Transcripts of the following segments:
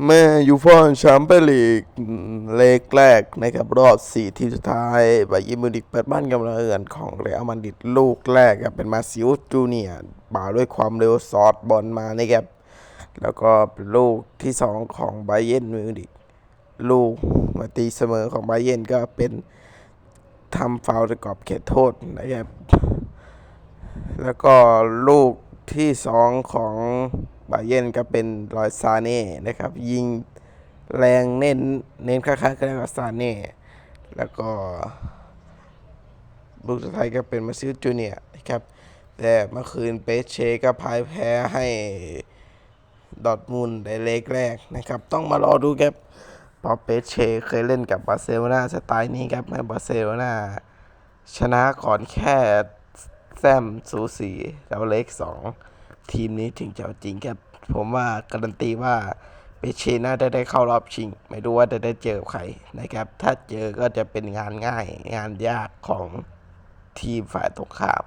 เมื่อยูฟ่าแชมเปี้ยนลีกเลกแรกนะครับรอบสี่ทีมสุดท้ายบาเยิร์นมิวนิกเปิดบ้านกำลังเอือนของเรอัลมาดริดลูกแรกครับเป็นมาซิอุสจูเนียร์บ่าด้วยความเร็วสอดบอลมานะครับแล้วก็เป็นลูกที่สองของบาเยิร์นมิวนิกลูกมาตีเสมอของบาเยิร์นก็เป็นทำฟาวล์ในกอบเขตโทษนะครับแล้วก็ลูกที่สองของ บาเยนก็เป็นรอยซาเน่นะครับ ยิงแรงเน้นเน้นค่าๆก็ได้กับซาเน่แล้วก็ลูกสุดท้ายก็เป็นมาซิลจูเนียนะครับ แต่เมื่อคืนเปเชก็พ่ายแพ้ให้ดอทมุนด์ในเลกแรกนะครับ ต้องมารอดูครับพราะเปเชเคยเล่นกับบาร์เซโลนาสไตล์นี้ครับให้บาร์เซโลนาชนะก่อนแค่แซมสูสีแล้วเลกสอง ทีมนี้ถึงจะจริงครับ ผมว่าการันตีว่าเปเชน่าจะได้เข้ารอบชิง ไม่รู้ว่าจะได้เจอใครนะครับ ถ้าเจอก็จะเป็นงานง่าย งานยากของทีมฝ่ายตรงข้าม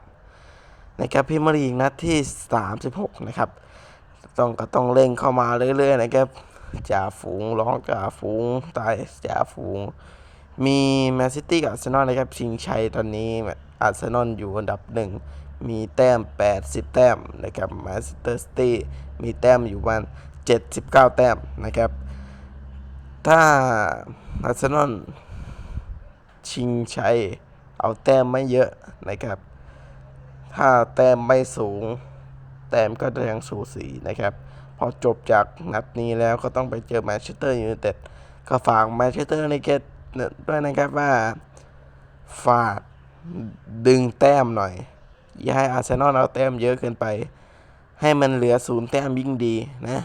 นะครับพรีเมียร์ลีกนัดที่ 36 นะครับ ต้องก็ต้องเร่งเข้ามาเรื่อยๆนะครับจ่าฝูงร้องจ่าฝูงตายจ่าฝูง มีแมนซิตี้กับอาร์เซนอลนะครับชิงชัยตอนนี้อาร์เซนอลอยู่อันดับหนึ่ง มีแต้ม 80 แต้มนะครับแมนเชสเตอร์ซิตี้มีแต้มอยู่ประมาณ79 แต้มนะครับ ถ้าอาร์เซนอลชิงชัยเอาแต้มไม่เยอะนะครับ ถ้าแต้มไม่สูง แต้มก็จะยังสูสีนะครับ พอจบจากนัดนี้แล้วก็ต้องไปเจอแมนเชสเตอร์ยูไนเต็ดก็ฝากแมนเชสเตอร์ยูไนเต็ดด้วยนะครับว่าฝากดึงแต้มหน่อย อย่าให้อาร์เซนอลเอาแต้มเยอะเกินไป ให้มันเหลือศูนย์แต้มยิ่งดีนะ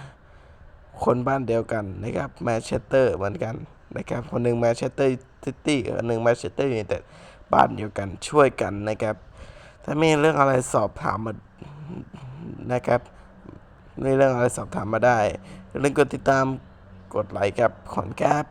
คนบ้านเดียวกันนะครับแมนเชสเตอร์เหมือนกันนะครับ คนหนึ่งแมนเชสเตอร์ซิตี้คนหนึ่งแมนเชสเตอร์ยูไนเต็ดบ้านเดียวกันช่วยกันนะครับ ถ้ามีเรื่องอะไรสอบถามมานะครับมีเรื่องอะไรสอบถามมาได้อย่าลืมกดติดตามกดไลค์ครับขอนแก๊บ